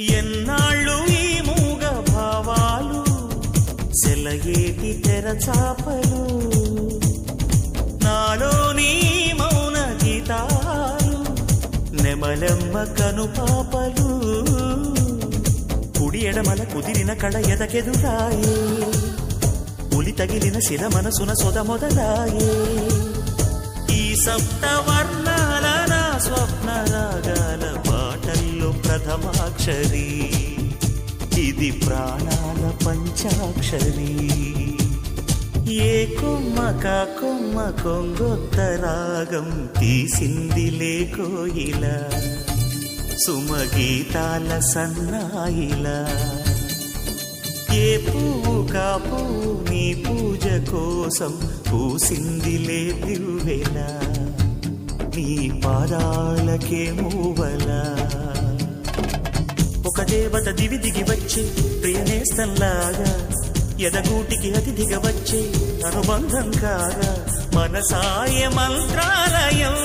ఎన్నాళ్ళు ఈ మూగ భావాలు? సెలయేటి తెరచాపలు నాలోని మౌన గీతాలు నెమలెమ్మ కనుపాపలు. కుడి ఎడమల కుదిరిన కళ ఎదకెదురాయే. ఉలి తగిలిన శిల మనసున సొద మొదలాయే. ఈ సప్తవ ప్రథమాక్షరి. ఇది ప్రాణాల పంచాక్షరి. ఏ కొమ్మ కా కొమ్మ కొంగొత్త రాగం తీసింది లేకోయిల సుమగీతాల సన్నాయిల. ఏ పువ్వు కా పువ్వు నీ పూజ కోసం పూసిందిలే దివ్వెల. నీ పాదాలకే మూవలా. దేవత దివి దిగి వచ్చే ప్రియనేస్తంలాగా ఎదగూటికి అతిథిగా వచ్చే అనుబంధం కాగా మనసాయ మంత్రాలయం.